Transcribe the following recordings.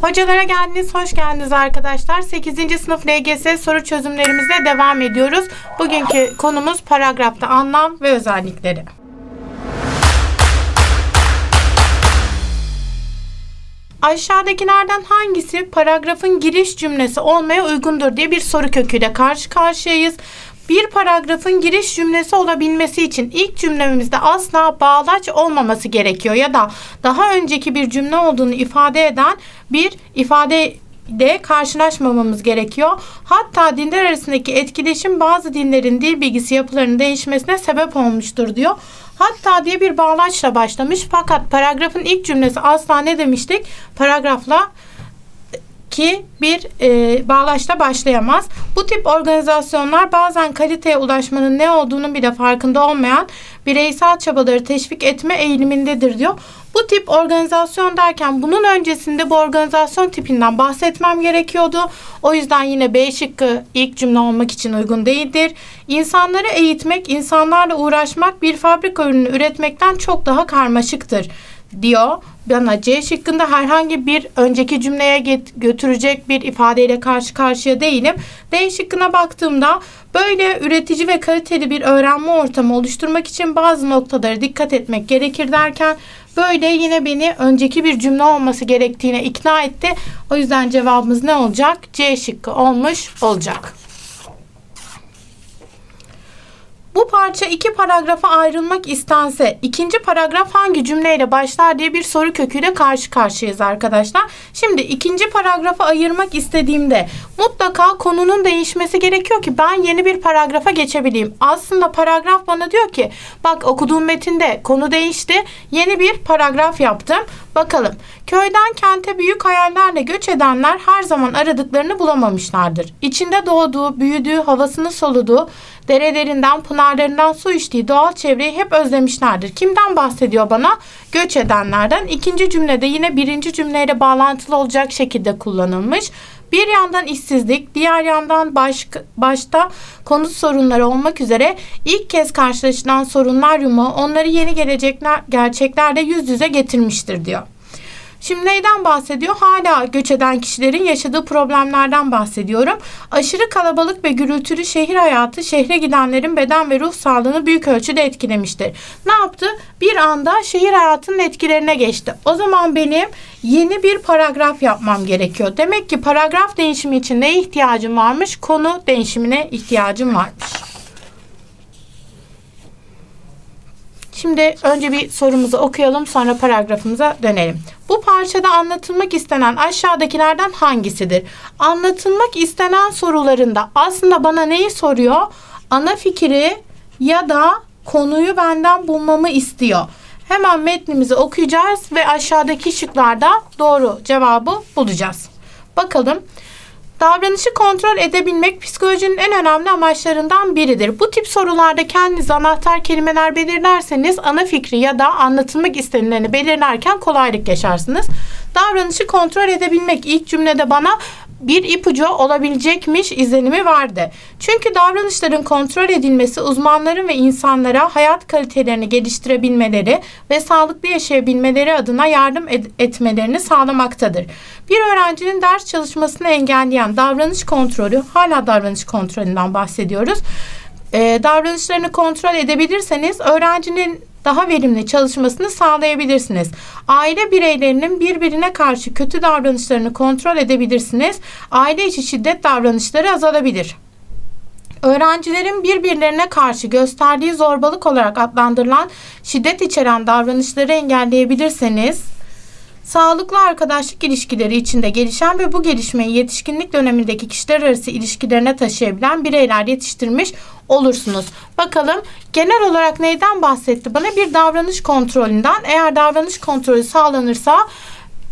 Hocalara geldiniz, hoş geldiniz arkadaşlar. 8. sınıf LGS soru çözümlerimizle devam ediyoruz. Bugünkü konumuz paragrafta anlam ve özellikleri. Aşağıdakilerden hangisi paragrafın giriş cümlesi olmaya uygundur diye bir soru köküyle karşı karşıyayız. Bir paragrafın giriş cümlesi olabilmesi için ilk cümlemizde asla bağlaç olmaması gerekiyor ya da daha önceki bir cümle olduğunu ifade eden bir ifade de karşılaşmamamız gerekiyor. Hatta dinler arasındaki etkileşim bazı dinlerin dil bilgisi yapılarının değişmesine sebep olmuştur diyor. Hatta diye bir bağlaçla başlamış fakat paragrafın ilk cümlesi asla ne demiştik? Paragrafla ki bir e, bağlaçla başlayamaz. Bu tip organizasyonlar bazen kaliteye ulaşmanın ne olduğunu bile farkında olmayan bireysel çabaları teşvik etme eğilimindedir diyor. Bu tip organizasyon derken bunun öncesinde bu organizasyon tipinden bahsetmem gerekiyordu. O yüzden yine B şıkkı ilk cümle olmak için uygun değildir. İnsanları eğitmek, insanlarla uğraşmak bir fabrika ürünü üretmekten çok daha karmaşıktır diyor. Bana C şıkkında herhangi bir önceki cümleye get- götürecek bir ifadeyle karşı karşıya değilim. D şıkkına baktığımda böyle üretici ve kaliteli bir öğrenme ortamı oluşturmak için bazı noktalara dikkat etmek gerekir derken böyle yine beni önceki bir cümle olması gerektiğine ikna etti. O yüzden cevabımız ne olacak? C şıkkı olmuş olacak. Bu parça iki paragrafa ayrılmak istense ikinci paragraf hangi cümleyle başlar diye bir soru köküyle karşı karşıyayız arkadaşlar. Şimdi ikinci paragrafı ayırmak istediğimde mutlaka konunun değişmesi gerekiyor ki ben yeni bir paragrafa geçebileyim. Aslında paragraf bana diyor ki bak okuduğum metinde konu değişti yeni bir paragraf yaptım. Bakalım köyden kente büyük hayallerle göç edenler her zaman aradıklarını bulamamışlardır. İçinde doğduğu, büyüdüğü, havasını soluduğu, derelerinden, pınarlarından su içtiği doğal çevreyi hep özlemişlerdir. Kimden bahsediyor bana? Göç edenlerden. İkinci cümlede yine birinci cümleyle bağlantılı olacak şekilde kullanılmış. Bir yandan işsizlik, diğer yandan baş, başta konut sorunları olmak üzere ilk kez karşılaşılan sorunlar yumağı onları yeni gelecekler, gerçeklerle yüz yüze getirmiştir diyor. Şimdi neyden bahsediyor? Hala göç eden kişilerin yaşadığı problemlerden bahsediyorum. Aşırı kalabalık ve gürültülü şehir hayatı şehre gidenlerin beden ve ruh sağlığını büyük ölçüde etkilemiştir. Ne yaptı? Bir anda şehir hayatının etkilerine geçti. O zaman benim yeni bir paragraf yapmam gerekiyor. Demek ki paragraf değişimi için ne ihtiyacım varmış? Konu değişimine ihtiyacım varmış. Şimdi önce bir sorumuzu okuyalım sonra paragrafımıza dönelim. Bu parçada anlatılmak istenen aşağıdakilerden hangisidir? Anlatılmak istenen sorularında aslında bana neyi soruyor? Ana fikri ya da konuyu benden bulmamı istiyor. Hemen metnimizi okuyacağız ve aşağıdaki şıklarda doğru cevabı bulacağız. Bakalım. Davranışı kontrol edebilmek psikolojinin en önemli amaçlarından biridir. Bu tip sorularda kendinize anahtar kelimeler belirlerseniz ana fikri ya da anlatılmak istenileni belirlerken kolaylık yaşarsınız. Davranışı kontrol edebilmek ilk cümlede bana bir ipucu olabilecekmiş izlenimi vardı. Çünkü davranışların kontrol edilmesi uzmanların ve insanlara hayat kalitelerini geliştirebilmeleri ve sağlıklı yaşayabilmeleri adına yardım ed- etmelerini sağlamaktadır. Bir öğrencinin ders çalışmasını engelleyen davranış kontrolü, hala davranış kontrolünden bahsediyoruz. Ee, davranışlarını kontrol edebilirseniz öğrencinin daha verimli çalışmasını sağlayabilirsiniz. Aile bireylerinin birbirine karşı kötü davranışlarını kontrol edebilirsiniz. Aile içi şiddet davranışları azalabilir. Öğrencilerin birbirlerine karşı gösterdiği zorbalık olarak adlandırılan şiddet içeren davranışları engelleyebilirseniz Sağlıklı arkadaşlık ilişkileri içinde gelişen ve bu gelişmeyi yetişkinlik dönemindeki kişiler arası ilişkilerine taşıyabilen bireyler yetiştirmiş olursunuz. Bakalım genel olarak neyden bahsetti? Bana bir davranış kontrolünden. Eğer davranış kontrolü sağlanırsa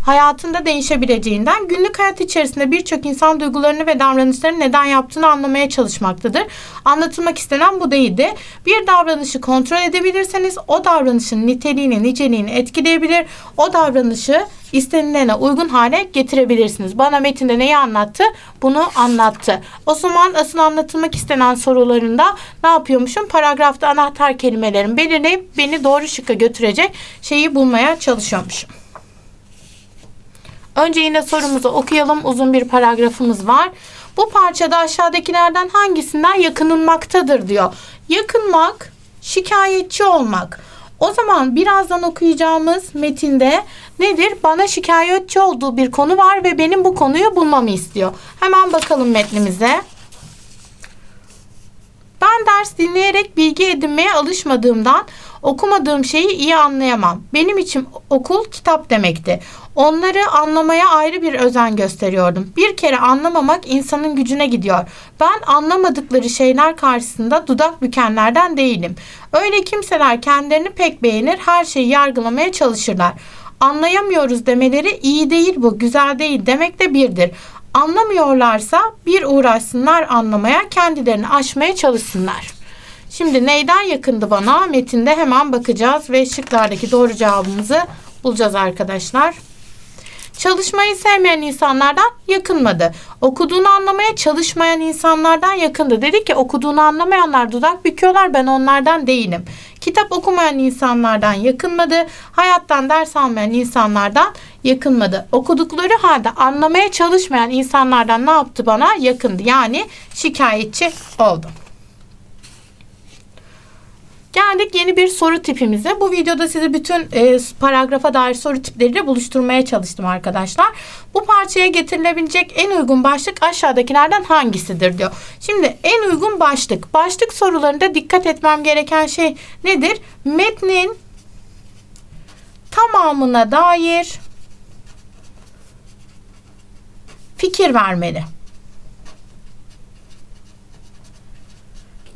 hayatında değişebileceğinden günlük hayat içerisinde birçok insan duygularını ve davranışlarını neden yaptığını anlamaya çalışmaktadır. Anlatılmak istenen bu değildi. Bir davranışı kontrol edebilirseniz o davranışın niteliğini, niceliğini etkileyebilir. O davranışı istenilene uygun hale getirebilirsiniz. Bana metinde neyi anlattı? Bunu anlattı. O zaman asıl anlatılmak istenen sorularında ne yapıyormuşum? Paragrafta anahtar kelimelerin belirleyip beni doğru şıkka götürecek şeyi bulmaya çalışıyormuşum. Önce yine sorumuzu okuyalım. Uzun bir paragrafımız var. Bu parçada aşağıdakilerden hangisinden yakınılmaktadır diyor. Yakınmak, şikayetçi olmak. O zaman birazdan okuyacağımız metinde nedir? Bana şikayetçi olduğu bir konu var ve benim bu konuyu bulmamı istiyor. Hemen bakalım metnimize. Ben ders dinleyerek bilgi edinmeye alışmadığımdan okumadığım şeyi iyi anlayamam. Benim için okul kitap demekti. Onları anlamaya ayrı bir özen gösteriyordum. Bir kere anlamamak insanın gücüne gidiyor. Ben anlamadıkları şeyler karşısında dudak bükenlerden değilim. Öyle kimseler kendilerini pek beğenir, her şeyi yargılamaya çalışırlar. Anlayamıyoruz demeleri iyi değil bu, güzel değil demek de birdir. Anlamıyorlarsa bir uğraşsınlar anlamaya, kendilerini aşmaya çalışsınlar. Şimdi neyden yakındı bana? Metinde hemen bakacağız ve şıklardaki doğru cevabımızı bulacağız arkadaşlar. Çalışmayı sevmeyen insanlardan yakınmadı. Okuduğunu anlamaya çalışmayan insanlardan yakındı. Dedi ki okuduğunu anlamayanlar dudak büküyorlar ben onlardan değilim. Kitap okumayan insanlardan yakınmadı. Hayattan ders almayan insanlardan yakınmadı. Okudukları halde anlamaya çalışmayan insanlardan ne yaptı bana? Yakındı. Yani şikayetçi oldu. Geldik yeni bir soru tipimize. Bu videoda size bütün e, paragrafa dair soru tipleriyle buluşturmaya çalıştım arkadaşlar. Bu parçaya getirilebilecek en uygun başlık aşağıdakilerden hangisidir diyor. Şimdi en uygun başlık. Başlık sorularında dikkat etmem gereken şey nedir? Metnin tamamına dair fikir vermeli.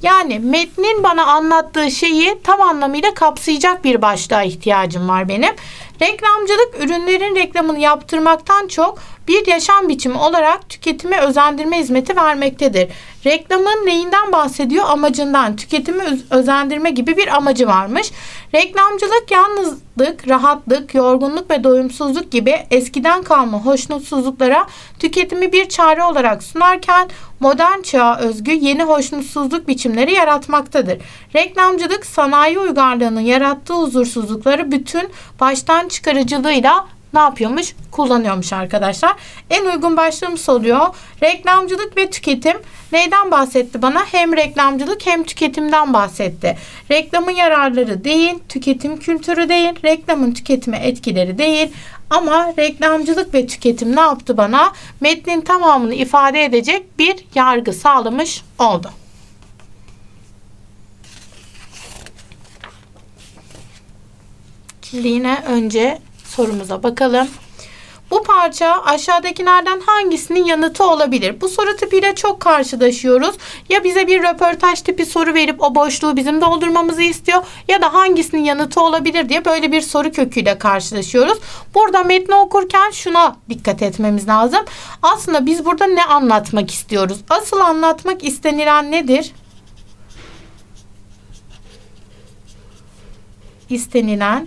Yani metnin bana anlattığı şeyi tam anlamıyla kapsayacak bir başlığa ihtiyacım var benim. Reklamcılık ürünlerin reklamını yaptırmaktan çok bir yaşam biçimi olarak tüketime özendirme hizmeti vermektedir. Reklamın neyinden bahsediyor? Amacından, tüketimi özendirme gibi bir amacı varmış. Reklamcılık yalnızlık, rahatlık, yorgunluk ve doyumsuzluk gibi eskiden kalma hoşnutsuzluklara tüketimi bir çare olarak sunarken modern çağa özgü yeni hoşnutsuzluk biçimleri yaratmaktadır. Reklamcılık sanayi uygarlığının yarattığı huzursuzlukları bütün baştan çıkarıcılığıyla ne yapıyormuş? Kullanıyormuş arkadaşlar. En uygun başlığımız oluyor. Reklamcılık ve tüketim. Neyden bahsetti bana? Hem reklamcılık hem tüketimden bahsetti. Reklamın yararları değil, tüketim kültürü değil, reklamın tüketime etkileri değil. Ama reklamcılık ve tüketim ne yaptı bana? Metnin tamamını ifade edecek bir yargı sağlamış oldu. Şimdi yine önce sorumuza bakalım. Bu parça aşağıdakilerden hangisinin yanıtı olabilir? Bu soru tipiyle çok karşılaşıyoruz. Ya bize bir röportaj tipi soru verip o boşluğu bizim doldurmamızı istiyor ya da hangisinin yanıtı olabilir diye böyle bir soru köküyle karşılaşıyoruz. Burada metni okurken şuna dikkat etmemiz lazım. Aslında biz burada ne anlatmak istiyoruz? Asıl anlatmak istenilen nedir? İstenilen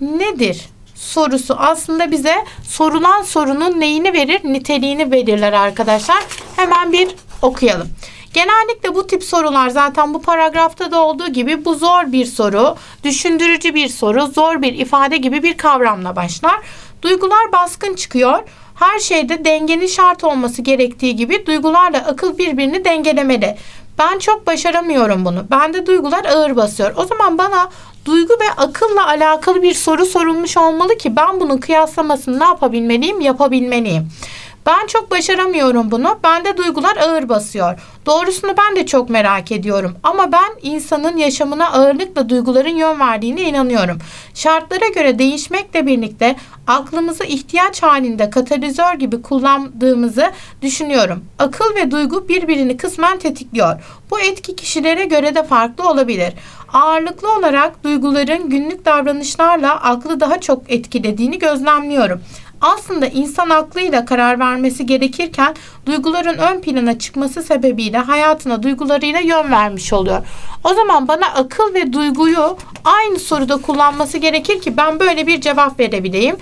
nedir? sorusu aslında bize sorulan sorunun neyini verir? Niteliğini belirler arkadaşlar. Hemen bir okuyalım. Genellikle bu tip sorular zaten bu paragrafta da olduğu gibi bu zor bir soru, düşündürücü bir soru, zor bir ifade gibi bir kavramla başlar. Duygular baskın çıkıyor. Her şeyde dengenin şart olması gerektiği gibi duygularla akıl birbirini dengelemeli. Ben çok başaramıyorum bunu. Bende duygular ağır basıyor. O zaman bana duygu ve akılla alakalı bir soru sorulmuş olmalı ki ben bunun kıyaslamasını ne yapabilmeliyim, yapabilmeliyim. Ben çok başaramıyorum bunu. Bende duygular ağır basıyor. Doğrusunu ben de çok merak ediyorum. Ama ben insanın yaşamına ağırlıkla duyguların yön verdiğine inanıyorum. Şartlara göre değişmekle birlikte aklımızı ihtiyaç halinde katalizör gibi kullandığımızı düşünüyorum. Akıl ve duygu birbirini kısmen tetikliyor. Bu etki kişilere göre de farklı olabilir. Ağırlıklı olarak duyguların günlük davranışlarla aklı daha çok etkilediğini gözlemliyorum aslında insan aklıyla karar vermesi gerekirken duyguların ön plana çıkması sebebiyle hayatına duygularıyla yön vermiş oluyor. O zaman bana akıl ve duyguyu aynı soruda kullanması gerekir ki ben böyle bir cevap verebileyim.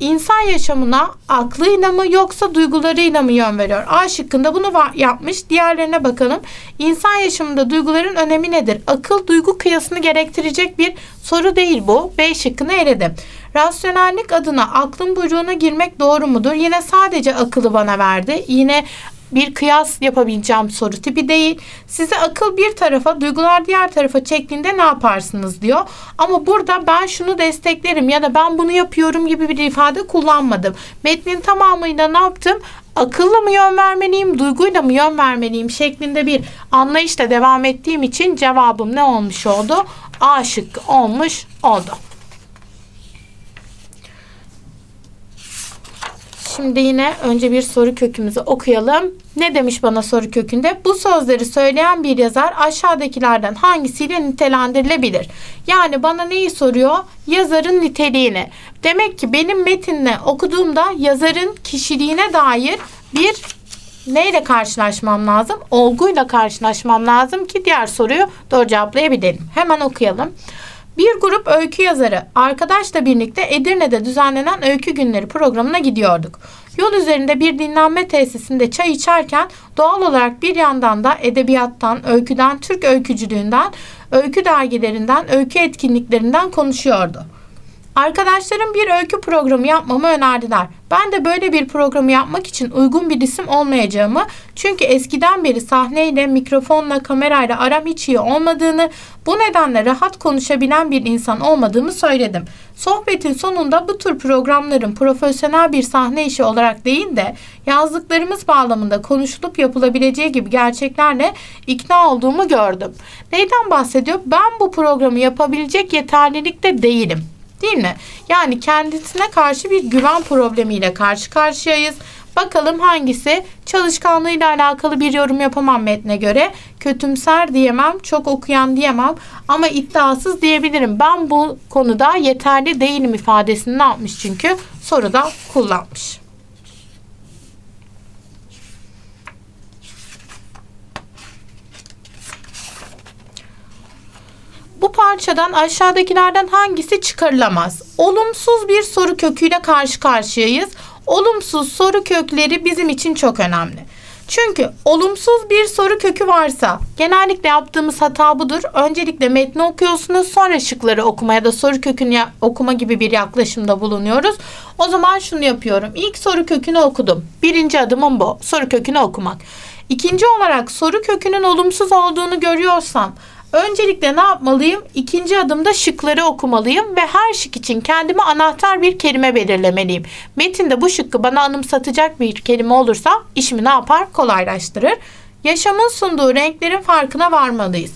İnsan yaşamına aklıyla mı yoksa duygularıyla mı yön veriyor? A şıkkında bunu yapmış. Diğerlerine bakalım. İnsan yaşamında duyguların önemi nedir? Akıl duygu kıyasını gerektirecek bir soru değil bu. B şıkkını eledim. Rasyonellik adına aklın buyruğuna girmek doğru mudur? Yine sadece akıllı bana verdi. Yine bir kıyas yapabileceğim soru tipi değil. Size akıl bir tarafa, duygular diğer tarafa çektiğinde ne yaparsınız diyor. Ama burada ben şunu desteklerim ya da ben bunu yapıyorum gibi bir ifade kullanmadım. Metnin tamamıyla ne yaptım? Akılla mı yön vermeliyim, duyguyla mı yön vermeliyim şeklinde bir anlayışla devam ettiğim için cevabım ne olmuş oldu? A şıkkı olmuş oldu. Şimdi yine önce bir soru kökümüzü okuyalım. Ne demiş bana soru kökünde? Bu sözleri söyleyen bir yazar aşağıdakilerden hangisiyle nitelendirilebilir? Yani bana neyi soruyor? Yazarın niteliğini. Demek ki benim metinle okuduğumda yazarın kişiliğine dair bir neyle karşılaşmam lazım? Olguyla karşılaşmam lazım ki diğer soruyu doğru cevaplayabilelim. Hemen okuyalım. Bir grup öykü yazarı arkadaşla birlikte Edirne'de düzenlenen öykü günleri programına gidiyorduk. Yol üzerinde bir dinlenme tesisinde çay içerken doğal olarak bir yandan da edebiyattan, öyküden, Türk öykücülüğünden, öykü dergilerinden, öykü etkinliklerinden konuşuyordu. Arkadaşlarım bir öykü programı yapmamı önerdiler. Ben de böyle bir programı yapmak için uygun bir isim olmayacağımı, çünkü eskiden beri sahneyle, mikrofonla, kamerayla aram hiç iyi olmadığını, bu nedenle rahat konuşabilen bir insan olmadığımı söyledim. Sohbetin sonunda bu tür programların profesyonel bir sahne işi olarak değil de yazdıklarımız bağlamında konuşulup yapılabileceği gibi gerçeklerle ikna olduğumu gördüm. Neyden bahsediyor? Ben bu programı yapabilecek yeterlilikte değilim. Değil mi? Yani kendisine karşı bir güven problemiyle karşı karşıyayız. Bakalım hangisi çalışkanlığıyla alakalı bir yorum yapamam metne göre. Kötümser diyemem, çok okuyan diyemem ama iddiasız diyebilirim. Ben bu konuda yeterli değilim ifadesini ne yapmış çünkü soruda kullanmış. Bu parçadan aşağıdakilerden hangisi çıkarılamaz? Olumsuz bir soru köküyle karşı karşıyayız. Olumsuz soru kökleri bizim için çok önemli. Çünkü olumsuz bir soru kökü varsa genellikle yaptığımız hata budur. Öncelikle metni okuyorsunuz sonra şıkları okuma ya da soru kökünü okuma gibi bir yaklaşımda bulunuyoruz. O zaman şunu yapıyorum. İlk soru kökünü okudum. Birinci adımım bu. Soru kökünü okumak. İkinci olarak soru kökünün olumsuz olduğunu görüyorsam Öncelikle ne yapmalıyım? İkinci adımda şıkları okumalıyım ve her şık için kendime anahtar bir kelime belirlemeliyim. Metinde bu şıkkı bana anımsatacak bir kelime olursa işimi ne yapar? Kolaylaştırır. Yaşamın sunduğu renklerin farkına varmalıyız.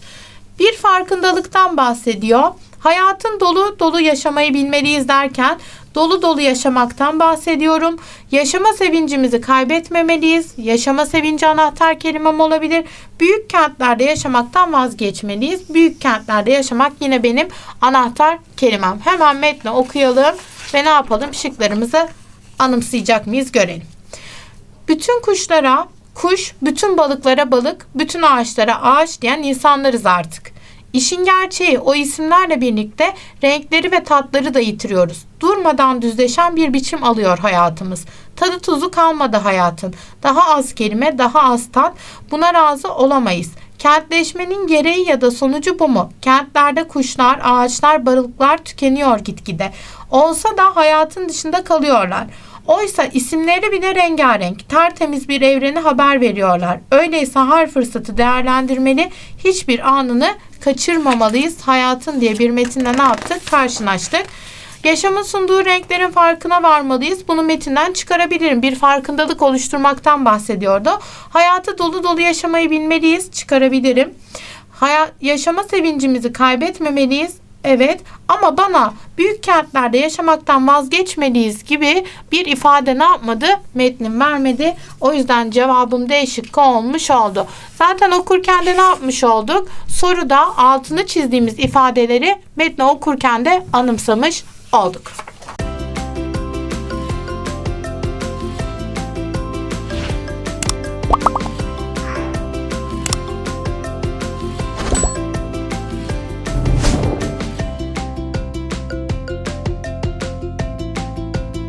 Bir farkındalıktan bahsediyor. Hayatın dolu dolu yaşamayı bilmeliyiz derken dolu dolu yaşamaktan bahsediyorum. Yaşama sevincimizi kaybetmemeliyiz. Yaşama sevinci anahtar kelimem olabilir. Büyük kentlerde yaşamaktan vazgeçmeliyiz. Büyük kentlerde yaşamak yine benim anahtar kelimem. Hemen metni okuyalım ve ne yapalım? Şıklarımızı anımsayacak mıyız görelim. Bütün kuşlara kuş, bütün balıklara balık, bütün ağaçlara ağaç diyen insanlarız artık. İşin gerçeği o isimlerle birlikte renkleri ve tatları da yitiriyoruz. Durmadan düzleşen bir biçim alıyor hayatımız. Tadı tuzu kalmadı hayatın. Daha az kelime, daha az tat. Buna razı olamayız. Kentleşmenin gereği ya da sonucu bu mu? Kentlerde kuşlar, ağaçlar, balıklar tükeniyor gitgide. Olsa da hayatın dışında kalıyorlar. Oysa isimleri bile rengarenk, tertemiz bir evreni haber veriyorlar. Öyleyse her fırsatı değerlendirmeli, hiçbir anını kaçırmamalıyız. Hayatın diye bir metinle ne yaptık? Karşılaştık. Yaşamın sunduğu renklerin farkına varmalıyız. Bunu metinden çıkarabilirim. Bir farkındalık oluşturmaktan bahsediyordu. Hayatı dolu dolu yaşamayı bilmeliyiz. Çıkarabilirim. Hayat, yaşama sevincimizi kaybetmemeliyiz. Evet ama bana büyük kentlerde yaşamaktan vazgeçmeliyiz gibi bir ifade ne yapmadı? Metnim vermedi. O yüzden cevabım D şıkkı olmuş oldu. Zaten okurken de ne yapmış olduk? Soruda altını çizdiğimiz ifadeleri metni okurken de anımsamış olduk.